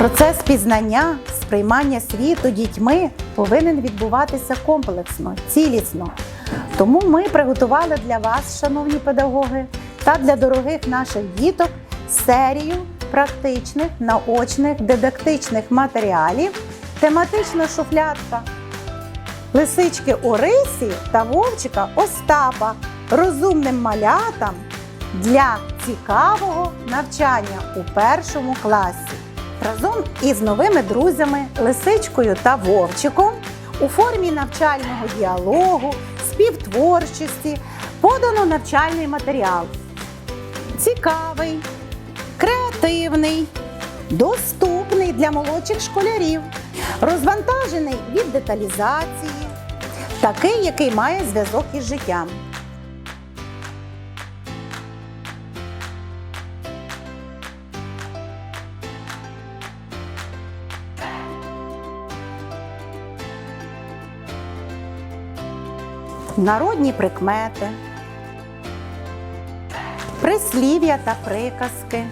Процес пізнання, сприймання світу дітьми повинен відбуватися комплексно, цілісно. Тому ми приготували для вас, шановні педагоги, та для дорогих наших діток серію практичних, наочних, дидактичних матеріалів, тематична шуфлядка лисички Орисі та вовчика Остапа розумним малятам для цікавого навчання у першому класі. Разом із новими друзями Лисичкою та Вовчиком у формі навчального діалогу, співтворчості подано навчальний матеріал. Цікавий, креативний, доступний для молодших школярів, розвантажений від деталізації, такий, який має зв'язок із життям. Народні прикмети, прислів'я та приказки,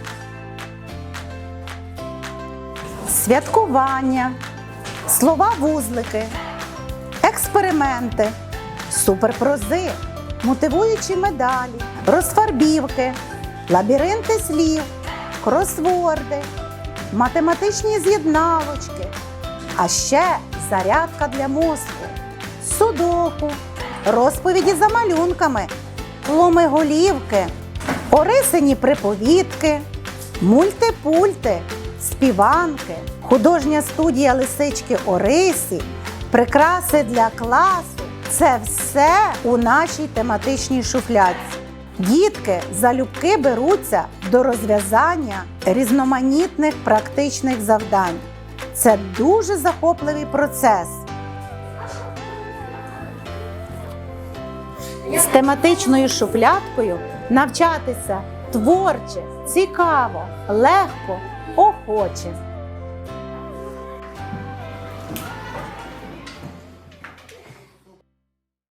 святкування, слова-вузлики, експерименти, суперпрози, мотивуючі медалі, розфарбівки, лабіринти слів, кросворди, математичні з'єдналочки, а ще зарядка для мозку, судоку, розповіді за малюнками, ломиголівки, орисині приповідки, мультипульти, співанки, художня студія лисички Орисі, прикраси для класу це все у нашій тематичній шуфлядці. Дітки залюбки беруться до розв'язання різноманітних практичних завдань. Це дуже захопливий процес. З тематичною шуфлядкою навчатися творче, цікаво, легко, охоче.